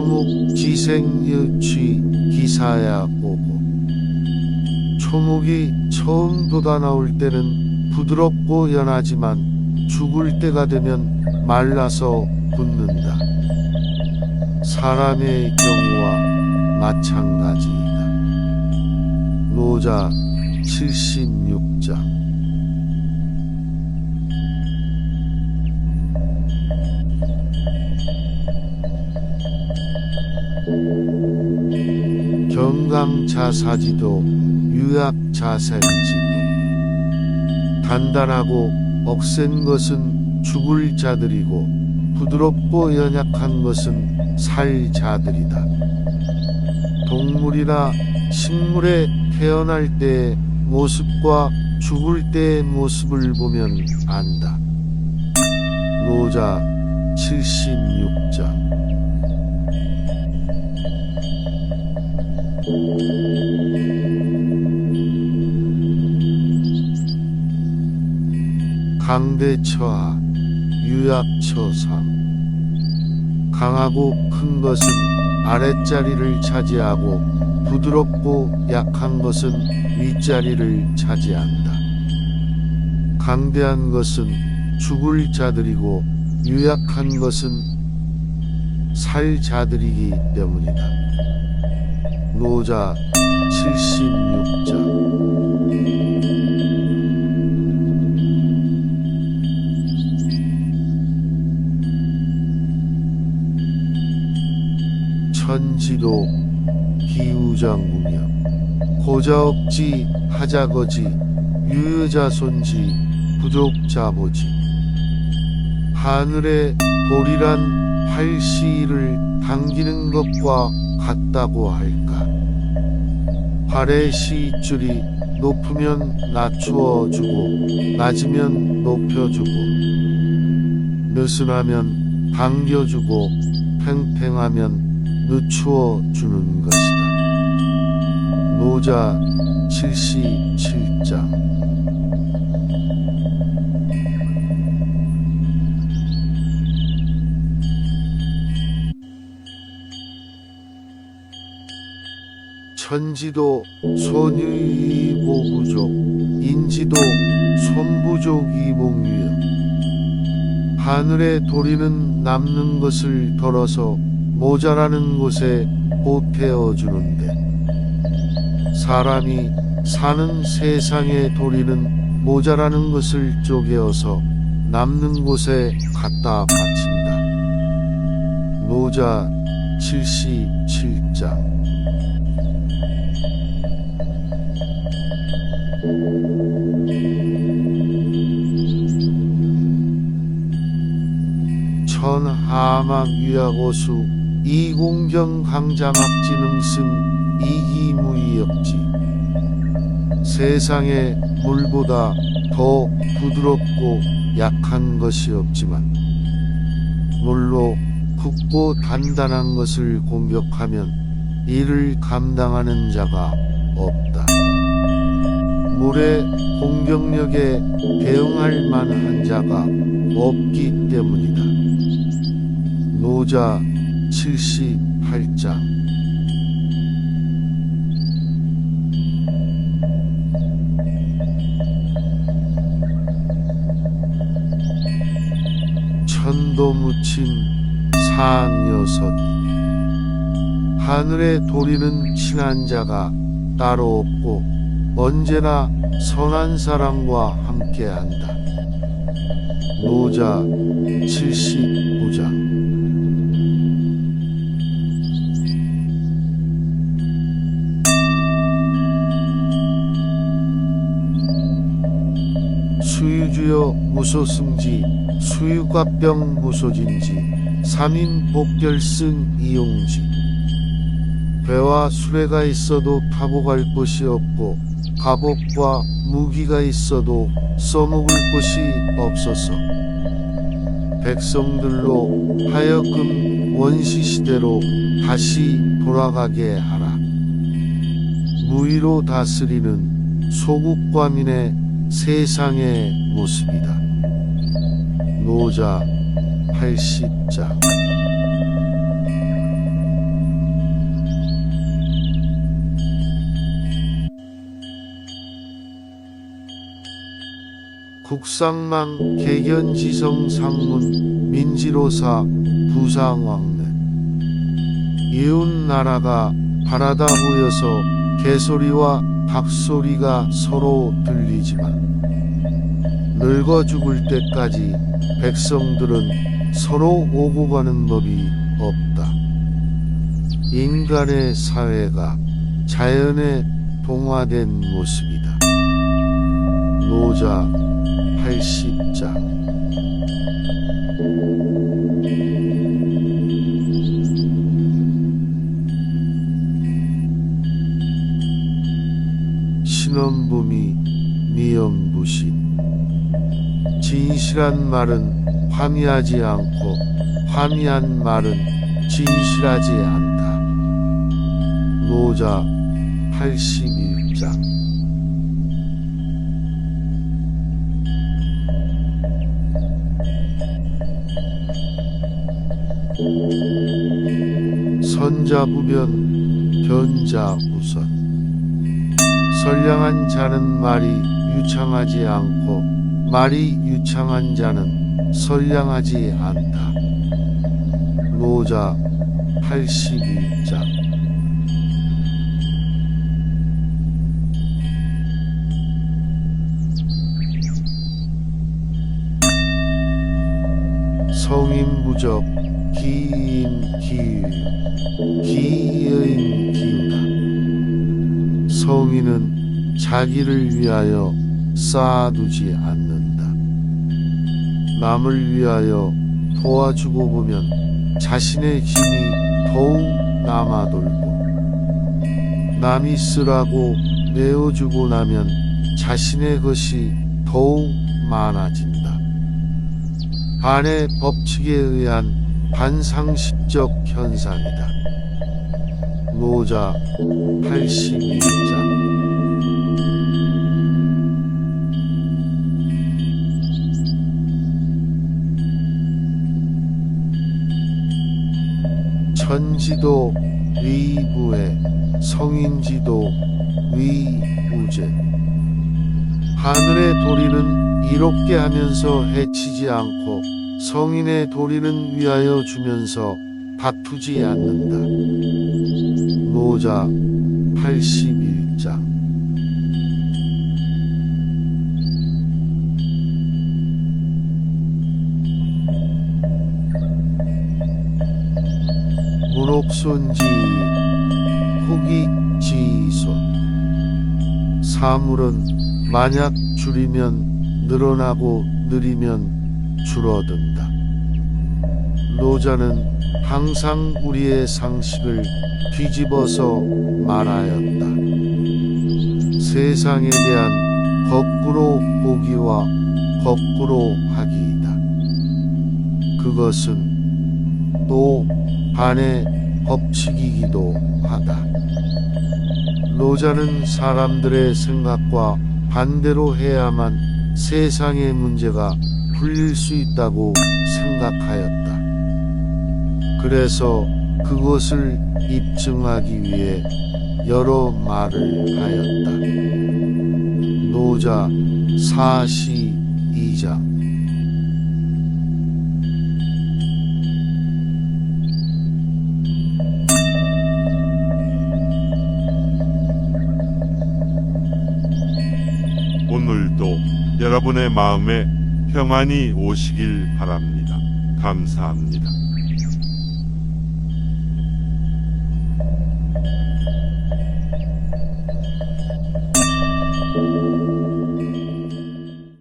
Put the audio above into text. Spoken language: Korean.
초목 기생유취 기사야 보고 초목이 처음 돋아 나올 때는 부드럽고 연하지만 죽을 때가 되면 말라서 굳는다. 사람의 경우와 마찬가지이다. 노자 76장 경강자사지도 유약자생지도 단단하고 억센 것은 죽을 자들이고 부드럽고 연약한 것은 살 자들이다. 동물이나 식물의 태어날 때의 모습과 죽을 때의 모습을 보면 안다. 노자 76장 강대처하 유약처상 강하고 큰 것은 아랫자리를 차지하고 부드럽고 약한 것은 윗자리를 차지한다. 강대한 것은 죽을 자들이고 유약한 것은 살 자들이기 때문이다. 노자 76장. 천지도 기우장구며 고자업지 하자거지 유여자손지 부족자보지. 하늘의 돌이란 활시를 당기는 것과 같다고 할까 활의 시줄이 높으면 낮추어 주고 낮으면 높여주고 느슨하면 당겨주고 팽팽하면 늦추어 주는 것이다. 노자 77장 천지도 손유이보부족 인지도 손부족 이봉유여 하늘의 도리는 남는 것을 덜어서 모자라는 곳에 보태어 주는데 사람이 사는 세상의 도리는 모자라는 것을 쪼개어서 남는 곳에 갖다 바친다. 노자 77장 천하막 위하고수 이공경 강장학지능승 이기무이역지 세상에 물보다 더 부드럽고 약한 것이 없지만 물로 굳고 단단한 것을 공격하면 이를 감당하는 자가 없다. 물의 공격력에 대응할 만한 자가 없기 때문이다. 노자 78장 천도 묻힌 산여석이 하늘의 도리는 친한 자가 따로 없고 언제나 선한 사람과 함께한다. 노자 79장 수유주여 무소승지 수유과병 무소진지 삼인 복결승 이용지 배와 수레가 있어도 타고 갈 곳이 없고 갑옷과 무기가 있어도 써먹을 곳이 없어서 백성들로 하여금 원시시대로 다시 돌아가게 하라. 무의로 다스리는 소국과민의 세상의 모습이다. 노자 80장 국상망 개견지성 상문 민지로사 부상왕래 이웃나라가 바라다 모여서 개소리와 닭소리가 서로 들리지만 늙어 죽을 때까지 백성들은 서로 오고 가는 법이 없다. 인간의 사회가 자연에 동화된 모습이다. 노자 80장 신원붐이 미연부신. 진실한 말은 화미하지 않고 화미한 말은 진실하지 않다. 노자 81장. 선자부변 변자우선 선량한 자는 말이 유창하지 않고 말이 유창한 자는 선량하지 않다. 노자 81장 성인부적 기인 기유 기우다 성인은 자기를 위하여 쌓아두지 않는다 남을 위하여 도와주고 보면 자신의 힘이 더욱 남아돌고 남이 쓰라고 내어주고 나면 자신의 것이 더욱 많아진다. 반의 법칙에 의한 반상식적 현상이다. 노자 82장 천지도 위부에 성인지도 위우제 하늘의 도리는 이롭게 하면서 해치지 않고 성인의 도리는 위하여 주면서 다투지 않는다. 노자 81장 손지 후기지손 사물은 만약 줄이면 늘어나고 느리면 줄어든다. 노자는 항상 우리의 상식을 뒤집어서 말하였다. 세상에 대한 거꾸로 보기와 거꾸로 하기이다. 그것은 또 반의 법칙이기도 하다. 노자는 사람들의 생각과 반대로 해야만 세상의 문제가 풀릴 수 있다고 생각하였다. 그래서 그것을 입증하기 위해 여러 말을 하였다. 노자 42장 오늘도 여러분의 마음에 평안이 오시길 바랍니다. 감사합니다.